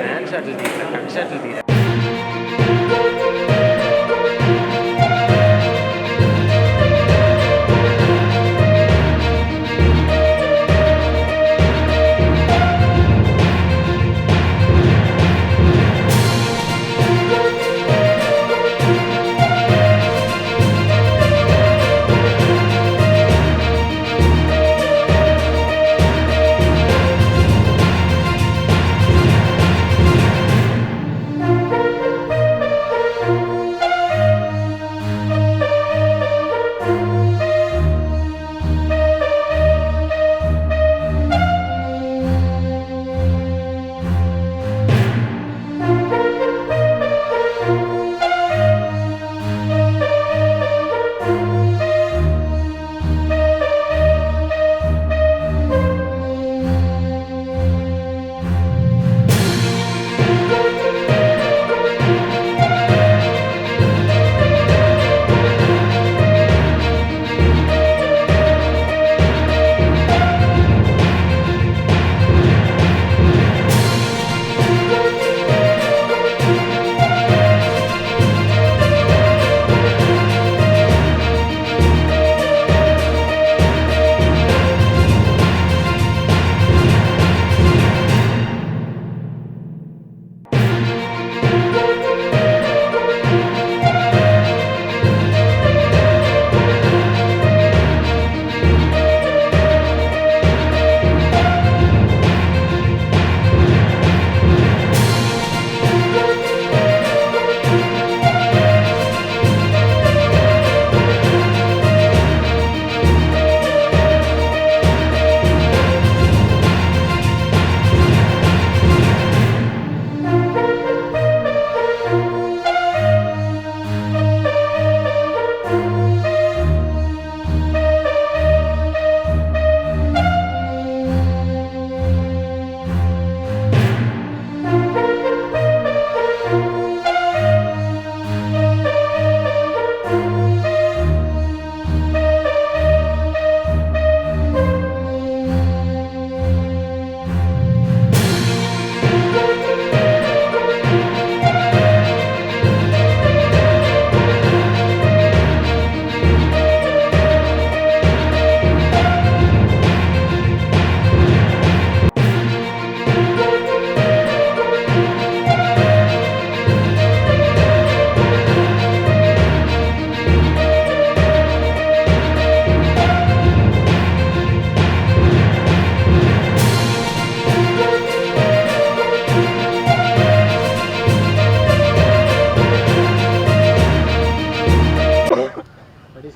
Hand షాట్లు తీరా cut షాట్లు తీరా.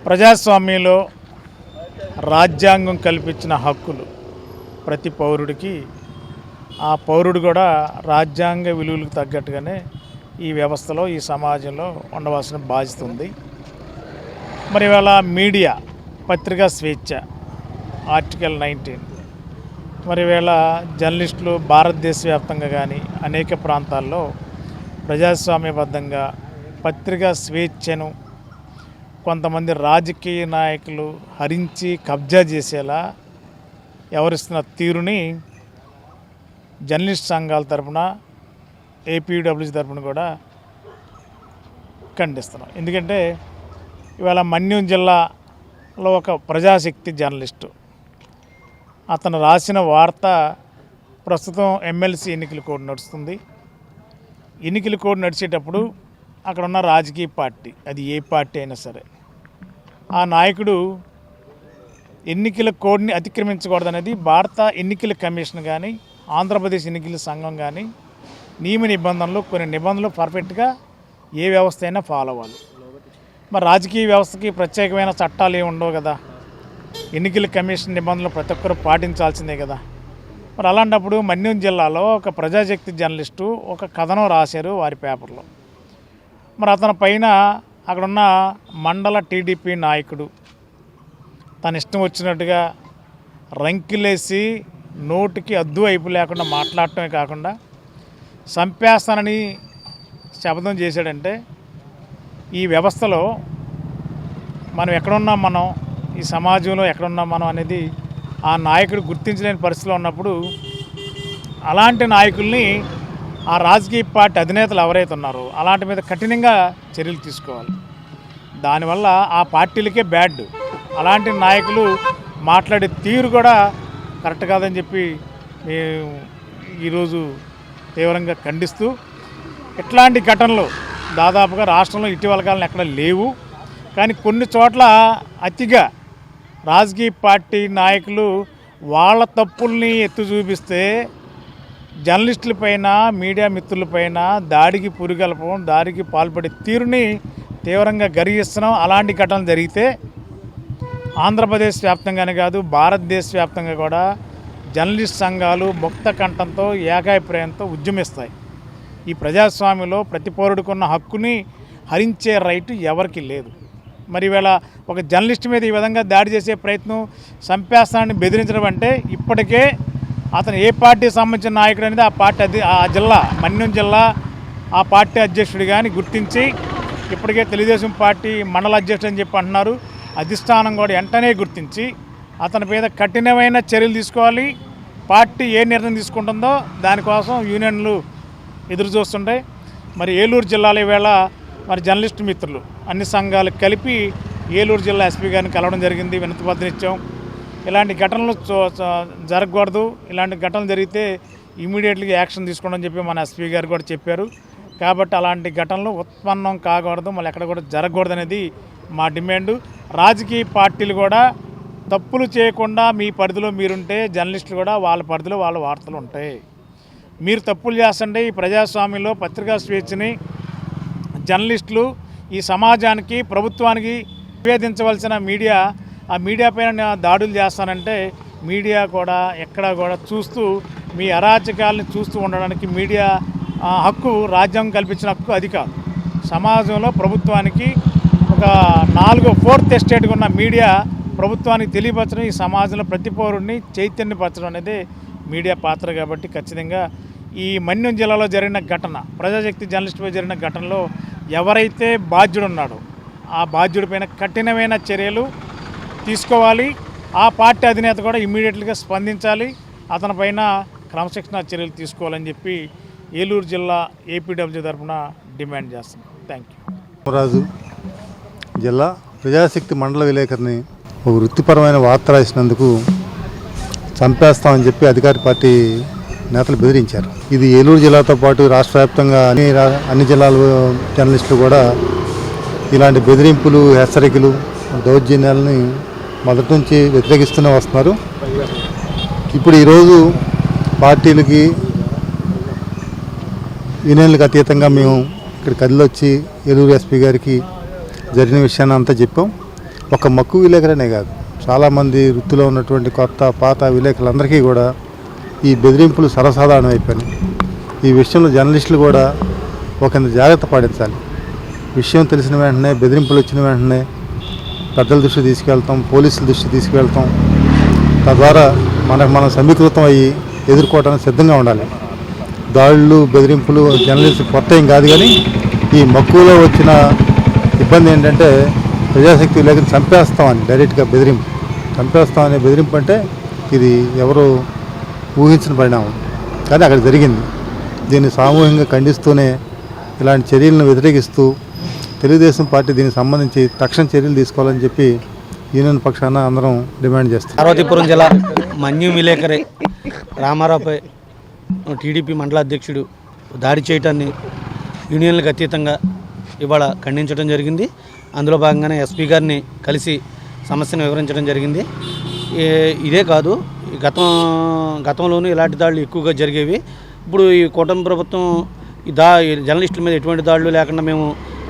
ప్రజాస్వామ్యంలో రాజ్యాంగం కల్పించిన హక్కులు ప్రతి పౌరుడికి ఆ పౌరుడు కూడా రాజ్యాంగ విలువలకు తగ్గట్టుగానే ఈ వ్యవస్థలో ఈ సమాజంలో ఉండవలసిన బాధ్యత ఉంది. మరి ఇవాళ మీడియా పత్రికా స్వేచ్ఛ ఆర్టికల్ నైన్టీన్. మరి వేళ జర్నలిస్టులు భారతదేశ వ్యాప్తంగా కానీ అనేక ప్రాంతాల్లో ప్రజాస్వామ్యబద్ధంగా పత్రికా స్వేచ్ఛను కొంతమంది రాజకీయ నాయకులు హరించి కబ్జా చేసేలా ఎవరిస్తున్న తీరుని జర్నలిస్ట్ సంఘాల తరఫున ఏపీడబ్ల్యూసీ తరఫున కూడా ఖండిస్తున్నాం. ఎందుకంటే ఇవాళ మన్యం జిల్లాలో ఒక ప్రజాశక్తి జర్నలిస్టు. అతను రాసిన వార్త ప్రస్తుతం ఎమ్మెల్సీ ఎన్నికల కోడ్ నడుస్తుంది. ఎన్నికల కోడ్ నడిచేటప్పుడు అక్కడ ఉన్న రాజకీయ పార్టీ అది ఏ పార్టీ అయినా సరే ఆ నాయకుడు ఎన్నికల కోడ్ని అతిక్రమించకూడదనేది భారత ఎన్నికల కమిషన్ కానీ ఆంధ్రప్రదేశ్ ఎన్నికల సంఘం కానీ నియమ నిబంధనలు కొన్ని నిబంధనలు పర్ఫెక్ట్గా ఏ వ్యవస్థ అయినా ఫాలో అవ్వాలి. మరి రాజకీయ వ్యవస్థకి ప్రత్యేకమైన చట్టాలు ఏమి ఉండవు కదా? ఎన్నికల కమిషన్ నిబంధనలు ప్రతి ఒక్కరు పాటించాల్సిందే కదా? మరి అలాంటప్పుడు మన్యం జిల్లాలో ఒక ప్రజాశక్తి జర్నలిస్టు ఒక కథనం రాశారు వారి పేపర్లో. మరి అతని పైన అక్కడున్న మండల టీడీపీ నాయకుడు. తన ఇష్టం వచ్చినట్టుగా రంకిలేసి నోటికి అద్దు వైపు లేకుండా మాట్లాడటమే కాకుండా చంపేస్తానని శబ్దం చేశాడంటే ఈ వ్యవస్థలో మనం ఎక్కడున్నాం మనం ఈ సమాజంలో ఎక్కడున్నాం మనం అనేది ఆ నాయకుడు గుర్తించలేని పరిస్థితిలో ఉన్నప్పుడు అలాంటి నాయకుల్ని ఆ రాజకీయ పార్టీ అధినేతలు ఎవరైతే ఉన్నారో అలాంటి మీద కఠినంగా చర్యలు తీసుకోవాలి. దానివల్ల ఆ పార్టీలకే బ్యాడ్. అలాంటి నాయకులు మాట్లాడే తీరు కూడా కరెక్ట్ కాదని చెప్పి మేము ఈరోజు తీవ్రంగా ఖండిస్తూ ఇట్లాంటి ఘటనలు దాదాపుగా రాష్ట్రంలో ఇటీవల కాలం ఎక్కడ లేవు. కానీ కొన్ని చోట్ల అతిగా రాజకీయ పార్టీ నాయకులు వాళ్ళ తప్పుల్ని ఎత్తు చూపిస్తే జర్నలిస్టులపైన మీడియా మిత్రులపైన దాడికి పురిగల్పం దాడికి పాల్పడే తీరుని తీవ్రంగా గర్హిస్తున్నాం. అలాంటి ఘటనలు జరిగితే ఆంధ్రప్రదేశ్ వ్యాప్తంగానే కాదు భారతదేశ వ్యాప్తంగా కూడా జర్నలిస్ట్ సంఘాలు ముక్త కంఠంతో ఏకాభిప్రాయంతో ఉద్యమిస్తాయి. ఈ ప్రజాస్వామ్యంలో ప్రతి పౌరుడికున్న హక్కుని హరించే రైటు ఎవరికి లేదు. మరి ఇవాళ ఒక జర్నలిస్ట్ మీద ఈ విధంగా దాడి చేసే ప్రయత్నం చంపేస్తానని బెదిరించడం అంటే ఇప్పటికే అతను ఏ పార్టీకి సంబంధించిన నాయకుడు అనేది ఆ పార్టీ అధి ఆ జిల్లా మన్యం జిల్లా ఆ పార్టీ అధ్యక్షుడు కానీ గుర్తించి ఇప్పటికే తెలుగుదేశం పార్టీ మండల అధ్యక్షుడు అని చెప్పి అంటున్నారు. అధిష్టానం కూడా వెంటనే గుర్తించి అతని మీద కఠినమైన చర్యలు తీసుకోవాలి. పార్టీ ఏ నిర్ణయం తీసుకుంటుందో దానికోసం యూనియన్లు ఎదురు చూస్తుంటాయి. మరి ఏలూరు జిల్లాలో ఈవేళ మరి జర్నలిస్ట్ మిత్రులు అన్ని సంఘాలు కలిపి ఏలూరు జిల్లా ఎస్పీ గారిని కలవడం జరిగింది. వినతిపత్రం ఇచ్చాం. ఇలాంటి ఘటనలు జరగకూడదు. ఇలాంటి ఘటనలు జరిగితే ఇమీడియట్గా యాక్షన్ తీసుకోండి అని చెప్పి మన ఎస్పీ గారు కూడా చెప్పారు. కాబట్టి అలాంటి ఘటనలు ఉత్పన్నం కాకూడదు. మళ్ళీ ఎక్కడ కూడా జరగకూడదు అనేది మా డిమాండ్. రాజకీయ పార్టీలు కూడా తప్పులు చేయకుండా మీ పరిధిలో మీరుంటే జర్నలిస్టులు కూడా వాళ్ళ పరిధిలో వాళ్ళ వార్తలు ఉంటాయి. మీరు తప్పులు చేస్తుంటే ఈ ప్రజాస్వామ్యంలో పత్రికా స్వేచ్ఛని జర్నలిస్టులు ఈ సమాజానికి ప్రభుత్వానికి నివేదించవలసిన మీడియా ఆ మీడియా పైన దాడులు చేస్తానంటే మీడియా కూడా ఎక్కడా కూడా చూస్తూ మీ అరాచకాలని చూస్తూ ఉండడానికి మీడియా హక్కు రాజ్యాంగం కల్పించిన హక్కు అది కాదు సమాజంలో ప్రభుత్వానికి ఒక నాలుగో ఫోర్త్ ఎస్టేట్గా ఉన్న మీడియా ప్రభుత్వానికి తెలియపరచడం ఈ సమాజంలో ప్రతి పౌరుడిని చైతన్యపరచడం అనేది మీడియా పాత్ర కాబట్టి ఖచ్చితంగా ఈ మన్యం జిల్లాలో జరిగిన ఘటన ప్రజాశక్తి జర్నలిస్టుపై జరిగిన ఘటనలో ఎవరైతే బాధ్యుడు ఉన్నాడో ఆ బాధ్యుడిపైన కఠినమైన చర్యలు తీసుకోవాలి. ఆ పార్టీ అధినేత కూడా ఇమ్మీడియట్గా స్పందించాలి. అతనిపైన క్రమశిక్షణ చర్యలు తీసుకోవాలని చెప్పి ఏలూరు జిల్లా ఏపీడబ్ల్యూ తరఫున డిమాండ్ చేస్తున్నాం. థ్యాంక్ యూ రాజు జిల్లా ప్రజాశక్తి మండల విలేకరిని ఒక వృత్తిపరమైన వార్త రాసినందుకు చంపేస్తామని చెప్పి అధికార పార్టీ నేతలు బెదిరించారు. ఇది ఏలూరు జిల్లాతో పాటు రాష్ట్ర వ్యాప్తంగా అన్ని అన్ని జిల్లాల జర్నలిస్టులు కూడా ఇలాంటి బెదిరింపులు హెచ్చరికలు దౌర్జన్యాలని మొదటి నుంచి వ్యతిరేకిస్తూనే వస్తున్నారు. ఇప్పుడు ఈరోజు పార్టీలకి యూనియన్లకు అతీతంగా మేము ఇక్కడ కదిలొచ్చి ఏలూరు ఎస్పీ గారికి జరిగిన విషయాన్ని అంతా చెప్పాం. ఒక మక్కువ విలేకరనే కాదు. చాలామంది వృత్తిలో ఉన్నటువంటి కొత్త పాత విలేకరులందరికీ కూడా ఈ బెదిరింపులు సర్వసాధారణం అయిపోయినాయి. ఈ విషయంలో జర్నలిస్టులు కూడా ఒకంత జాగ్రత్త పాటించాలి. విషయం తెలిసిన వెంటనే బెదిరింపులు వచ్చిన వెంటనే పెద్దల దృష్టి తీసుకెళ్తాం పోలీసుల దృష్టి తీసుకెళ్తాం. తద్వారా మనకు మనం సమీకృతం అయ్యి ఎదుర్కోవడానికి సిద్ధంగా ఉండాలి. దాడులు బెదిరింపులు జర్నలిస్ట్ కొత్త ఏం కాదు కానీ ఈ మక్కువలో వచ్చిన ఇబ్బంది ఏంటంటే ప్రజాశక్తి లేకపోతే చంపేస్తామని డైరెక్ట్గా బెదిరింపు. చంపేస్తామనే బెదిరింపు అంటే ఇది ఎవరు ఊహించిన పరిణామం. కానీ అక్కడ జరిగింది. దీన్ని సామూహికంగా ఖండిస్తూనే ఇలాంటి చర్యలను వ్యతిరేకిస్తూ తెలుగుదేశం పార్టీ దీనికి సంబంధించి తక్షణ చర్యలు తీసుకోవాలని చెప్పి యూనియన్ పక్షాన అందరం డిమాండ్ చేస్తాం పార్వతీపురం జిల్లా మన్యు విలేకరి రామారావుపై టీడీపీ మండల అధ్యక్షుడు దాడి చేయటాన్ని యూనియన్లకు అతీతంగా ఇవాళ ఖండించడం జరిగింది. అందులో భాగంగానే ఎస్పీ గారిని కలిసి సమస్యను వివరించడం జరిగింది. ఇదే కాదు గతం గతంలోనూ ఇలాంటి దాడులు ఎక్కువగా జరిగేవి. ఇప్పుడు ఈ కూటమి ప్రభుత్వం ఈ దా జర్నలిస్టుల మీద ఎటువంటి దాడులు లేకుండా మేము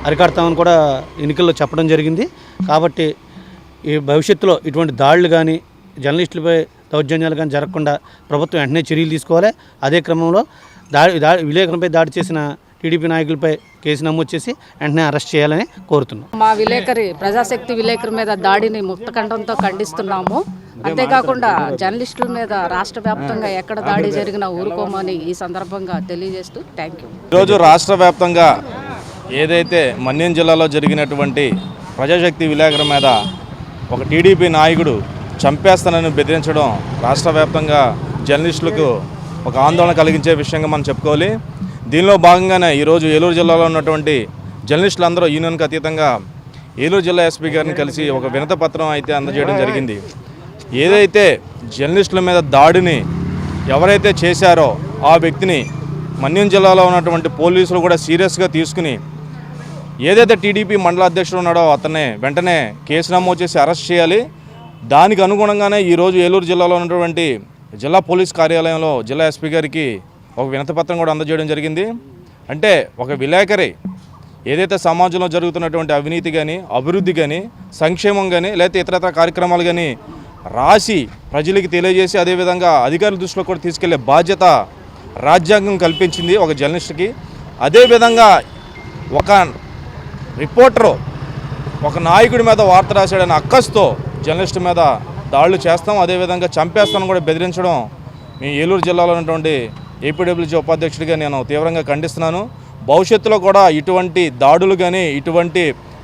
అరికడతామని కూడా ఎన్నికల్లో చెప్పడం జరిగింది. కాబట్టి ఈ భవిష్యత్తులో ఇటువంటి దాడులు కానీ జర్నలిస్టులపై దౌర్జన్యాలు కానీ జరగకుండా ప్రభుత్వం వెంటనే చర్యలు తీసుకోవాలి. అదే క్రమంలో దాడి దాడి విలేకరులపై దాడి చేసిన టీడీపీ నాయకులపై కేసు నమోదు చేసి వెంటనే అరెస్ట్ చేయాలని కోరుతున్నాం. మా విలేకరి ప్రజాశక్తి విలేకరి మీద దాడిని ముక్తకంఠంతో ఖండిస్తున్నాము. అంతేకాకుండా జర్నలిస్టుల మీద రాష్ట్ర వ్యాప్తంగా ఎక్కడ దాడి జరిగినా ఊరుకోమని ఈ సందర్భంగా తెలియజేస్తూ థ్యాంక్ యూ. ఈరోజు రాష్ట్ర వ్యాప్తంగా ఏదైతే మన్యం జిల్లాలో జరిగినటువంటి ప్రజాశక్తి విలేకరు మీద ఒక టీడీపీ నాయకుడు చంపేస్తానని బెదిరించడం రాష్ట్ర వ్యాప్తంగా జర్నలిస్టులకు ఒక ఆందోళన కలిగించే విషయంగా మనం చెప్పుకోవాలి. దీనిలో భాగంగానే ఈరోజు ఏలూరు జిల్లాలో ఉన్నటువంటి జర్నలిస్టులు అందరూ యూనియన్కి అతీతంగా ఏలూరు జిల్లా ఎస్పీ గారిని కలిసి ఒక వినత పత్రం అయితే అందజేయడం జరిగింది. ఏదైతే జర్నలిస్టుల మీద దాడిని ఎవరైతే చేశారో ఆ వ్యక్తిని మన్యం జిల్లాలో ఉన్నటువంటి పోలీసులు కూడా సీరియస్గా తీసుకుని ఏదైతే టీడీపీ మండల అధ్యక్షుడు ఉన్నాడో అతనే వెంటనే కేసు నమోదు చేసి అరెస్ట్ చేయాలి. దానికి అనుగుణంగానే ఈరోజు ఏలూరు జిల్లాలో ఉన్నటువంటి జిల్లా పోలీస్ కార్యాలయంలో జిల్లా ఎస్పీ గారికి ఒక వినతిపత్రం కూడా అందజేయడం జరిగింది. అంటే ఒక విలేకరి ఏదైతే సమాజంలో జరుగుతున్నటువంటి అవినీతి కానీ అభివృద్ధి కానీ సంక్షేమం కానీ లేకపోతే ఇతరతర కార్యక్రమాలు కానీ రాసి ప్రజలకి తెలియజేసి అదేవిధంగా అధికారుల దృష్టిలో కూడా తీసుకెళ్ళే బాధ్యత రాజ్యాంగం కల్పించింది ఒక జర్నలిస్ట్కి. అదేవిధంగా ఒక రిపోర్టరు ఒక నాయకుడి మీద వార్త రాశాడని అక్కస్తో జర్నలిస్ట్ మీద దాడులు చేస్తాం అదేవిధంగా చంపేస్తాను కూడా బెదిరించడం మీ ఏలూరు జిల్లాలో ఉన్నటువంటి ఏపీడబ్ల్యూజీ ఉపాధ్యక్షుడిగా నేను తీవ్రంగా ఖండిస్తున్నాను. భవిష్యత్తులో కూడా ఇటువంటి దాడులు కానీ ఇటువంటి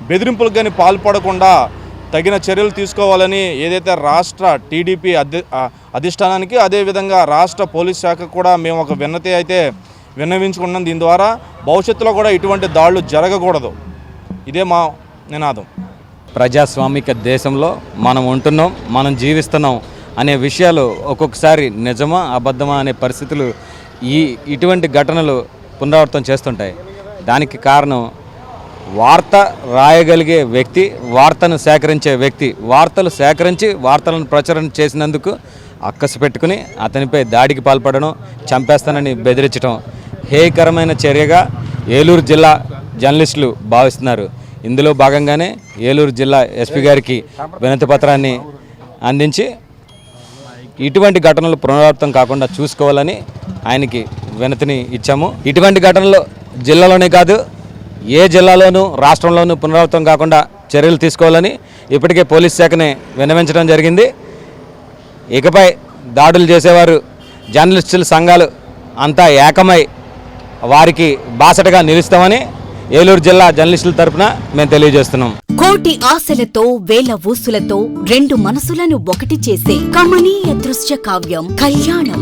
బెదిరింపులకు కానీ పాల్పడకుండా తగిన చర్యలు తీసుకోవాలని ఏదైతే రాష్ట్ర టీడీపీ అధి అధిష్టానానికి అదేవిధంగా రాష్ట్ర పోలీస్ శాఖకు కూడా మేము ఒక విన్నతి అయితే విన్నవించుకున్నాం దీని ద్వారా. భవిష్యత్తులో కూడా ఇటువంటి దాడులు జరగకూడదు. ఇదే మా నినాదం. ప్రజాస్వామిక దేశంలో మనం ఉంటున్నాం మనం జీవిస్తున్నాం అనే విషయాలు ఒక్కొక్కసారి నిజమా అబద్ధమా అనే పరిస్థితులు ఈ ఇటువంటి ఘటనలు పునరావృతం చేస్తుంటాయి. దానికి కారణం వార్త రాయగలిగే వ్యక్తి వార్తను సేకరించే వ్యక్తి వార్తలు సేకరించి వార్తలను ప్రచురణ చేసినందుకు అక్కసు పెట్టుకుని అతనిపై దాడికి పాల్పడడం చంపేస్తానని బెదిరించడం హేయకరమైన చర్యగా ఏలూరు జిల్లా జర్నలిస్టులు భావిస్తున్నారు. ఇందులో భాగంగానే ఏలూరు జిల్లా ఎస్పీ గారికి వినతి పత్రాన్ని అందించి ఇటువంటి ఘటనలు పునరావృతం కాకుండా చూసుకోవాలని ఆయనకి వినతిని ఇచ్చాము. ఇటువంటి ఘటనలు జిల్లాలోనే కాదు ఏ జిల్లాలోనూ రాష్ట్రంలోనూ పునరావృతం కాకుండా చర్యలు తీసుకోవాలని ఇప్పటికే పోలీస్ శాఖని విన్నవించడం జరిగింది. ఇకపై దాడులు చేసేవారు జర్నలిస్టుల సంఘాలు అంతా ఏకమై వారికి బాసటగా నిలుస్తామని ఏలూరు జిల్లా జర్నలిస్టుల తరపున మేము తెలియజేస్తున్నాం. కోటి ఆశలతో వేల ఊసులతో రెండు మనసులను ఒకటి చేసే కమనీయ దృశ్య కావ్యం కళ్యాణం.